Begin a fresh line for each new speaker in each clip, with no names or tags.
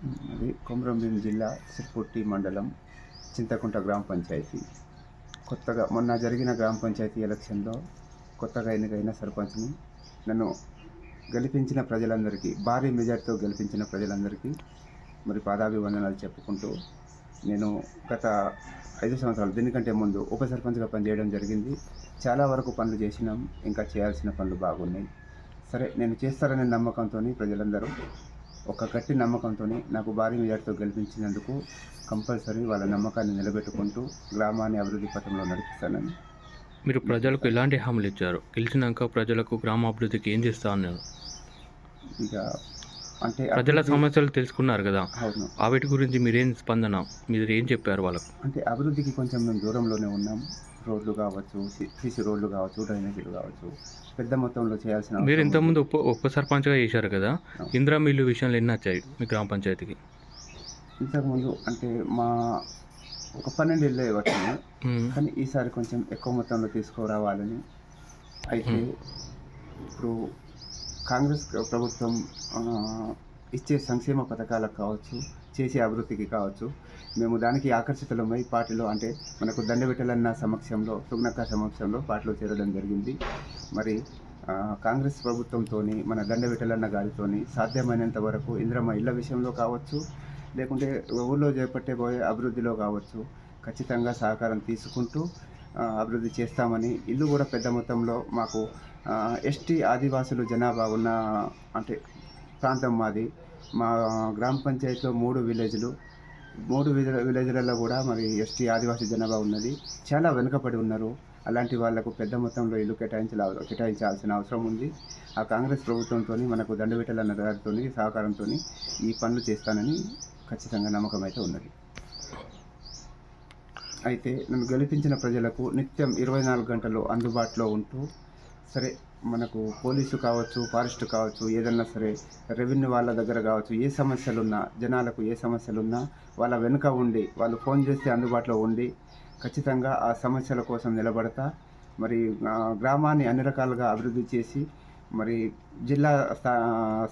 అది కొమరంభీం జిల్లా సిర్పుట్టి మండలం చింతకుంట గ్రామ పంచాయతీ. కొత్తగా మొన్న జరిగిన గ్రామ పంచాయతీ ఎలక్షన్లో కొత్తగా ఎన్నికైన సర్పంచ్ని నన్ను గెలిపించిన ప్రజలందరికీ భారీ మెజార్టీతో గెలిపించిన ప్రజలందరికీ మరి పాదాభివందనాలు చెప్పుకుంటూ నేను గత ఐదు సంవత్సరాలు దీనికంటే ముందు ఉప సర్పంచ్గా పనిచేయడం జరిగింది. చాలా వరకు పనులు చేసినాం ఇంకా చేయాల్సిన పనులు బాగున్నాయి. సరే నేను చేస్తారనే నమ్మకంతో ప్రజలందరూ ఒక గట్టి నమ్మకంతో నాకు భారీ మెజార్టీతో గెలిపించినందుకు కంపల్సరీ వాళ్ళ నమ్మకాన్ని నిలబెట్టుకుంటూ గ్రామాన్ని అభివృద్ధి పథంలో నడిపిస్తానని.
మీరు ప్రజలకు ఎలాంటి హామీలు ఇచ్చారు? గెలిచినాక ప్రజలకు గ్రామాభివృద్ధికి ఏం చేస్తా అన్నారు?
ఇక అంటే
ప్రజల సమస్యలు తెలుసుకున్నారు కదా.
అవును.
వాటి గురించి మీరేం స్పందన? మీరు ఏం చెప్పారు వాళ్ళకు?
అంటే అభివృద్ధికి కొంచెం మేము దూరంలోనే ఉన్నాం. రోడ్లు కావచ్చు సి- సిసి రోడ్లు కావచ్చు డ్రైనేజీలు కావచ్చు పెద్ద మొత్తంలో చేయాల్సిన
మీరు. ఇంతకుముందు ఉప ఉప సర్పంచ్గా చేశారు కదా. ఇందిరా మిల్లు విషయాలు ఎన్ని వచ్చాయి మీ గ్రామ పంచాయతీకి
ఇంతకుముందు అంటే మా ఒక పన్నెండు ఇళ్ళే
మ్మ్.
కానీ ఈసారి కొంచెం ఎక్కువ మొత్తంలో తీసుకురావాలని అయితే ఇప్పుడు కాంగ్రెస్ ప్రభుత్వం ఇచ్చే సంక్షేమ పథకాలకు కావచ్చు చేసే అభివృద్ధికి కావచ్చు. మేము దానికి ఆకర్షితులమై పార్టీలో అంటే మనకు దండబెట్టాలన్న సమక్షంలో సుగ్నక్క సమక్షంలో పార్టీలో చేరడం జరిగింది. మరి కాంగ్రెస్ ప్రభుత్వంతో మన దండబెట్టాలన్న గారితోని సాధ్యమైనంత వరకు ఇంద్రమ్మ ఇళ్ళ విషయంలో కావచ్చు లేకుంటే ఊళ్ళో చేపట్టే పోయే అభివృద్ధిలో కావచ్చు ఖచ్చితంగా సహకారం తీసుకుంటూ అభివృద్ధి చేస్తామని ఇల్లు కూడా పెద్ద మొత్తంలో మాకు ఎస్టీ ఆదివాసులు జనాభా ఉన్న అంటే ప్రాంతం మాది. మా గ్రామ పంచాయతీలో మూడు విలేజ్లు. మూడు విలేజ్లలో కూడా మరి ఎస్టీ ఆదివాసీ జనాభా ఉన్నది. చాలా వెనుకబడి ఉన్నారు. అలాంటి వాళ్ళకు పెద్ద మొత్తంలో ఇల్లు కేటాయించాల కేటాయించాల్సిన అవసరం ఉంది. ఆ కాంగ్రెస్ ప్రభుత్వంతో మనకు దండబెట్టాలన్న గారితో సహకారంతో ఈ పనులు చేస్తానని ఖచ్చితంగా నమ్మకం అయితే ఉన్నది. అయితే నన్ను గెలిపించిన ప్రజలకు నిత్యం ఇరవై నాలుగు గంటలు అందుబాటులో ఉంటూ సరే మనకు పోలీసు కావచ్చు ఫారెస్ట్ కావచ్చు ఏదన్నా సరే రెవెన్యూ వాళ్ళ దగ్గర కావచ్చు ఏ సమస్యలున్నా జనాలకు ఏ సమస్యలున్నా వాళ్ళ వెనుక ఉండి వాళ్ళు ఫోన్ చేస్తే అందుబాటులో ఉండి ఖచ్చితంగా ఆ సమస్యల కోసం నిలబడతా మరి గ్రామాన్ని అన్ని రకాలుగా అభివృద్ధి చేసి మరి జిల్లా స్థా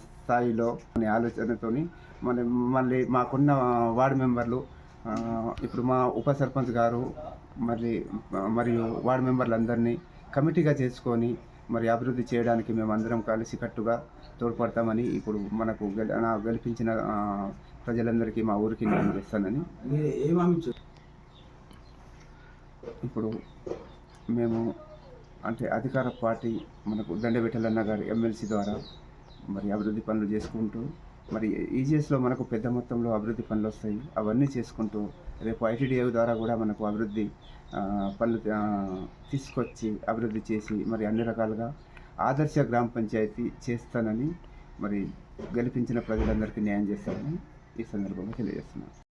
స్థాయిలో అనే ఆలోచనతోని మన మళ్ళీ మాకున్న వార్డు మెంబర్లు ఇప్పుడు మా ఉప సర్పంచ్ గారు మరి మరియు వార్డు మెంబర్లందరినీ కమిటీగా చేసుకొని మరి అభివృద్ధి చేయడానికి మేము అందరం కలిసికట్టుగా తోడ్పడతామని ఇప్పుడు మనకు నా గెలిపించిన ప్రజలందరికీ మా ఊరికి నేను చేస్తానని. ఇప్పుడు మేము అంటే అధికార పార్టీ మనకు దండబెట్టాలన్న గారి ఎమ్మెల్సీ ద్వారా మరి అభివృద్ధి పనులు చేసుకుంటూ మరి ఈజీఎస్లో మనకు పెద్ద మొత్తంలో అభివృద్ధి పనులు వస్తాయి అవన్నీ చేసుకుంటూ రేపు ఐటీడీఏ ద్వారా కూడా మనకు అభివృద్ధి పనులు తీసుకొచ్చి అభివృద్ధి చేసి మరి అన్ని రకాలుగా ఆదర్శ గ్రామ పంచాయతీ చేస్తానని మరి గెలిపించిన ప్రజలందరికీ న్యాయం చేస్తానని ఈ సందర్భంగా తెలియజేస్తున్నాను.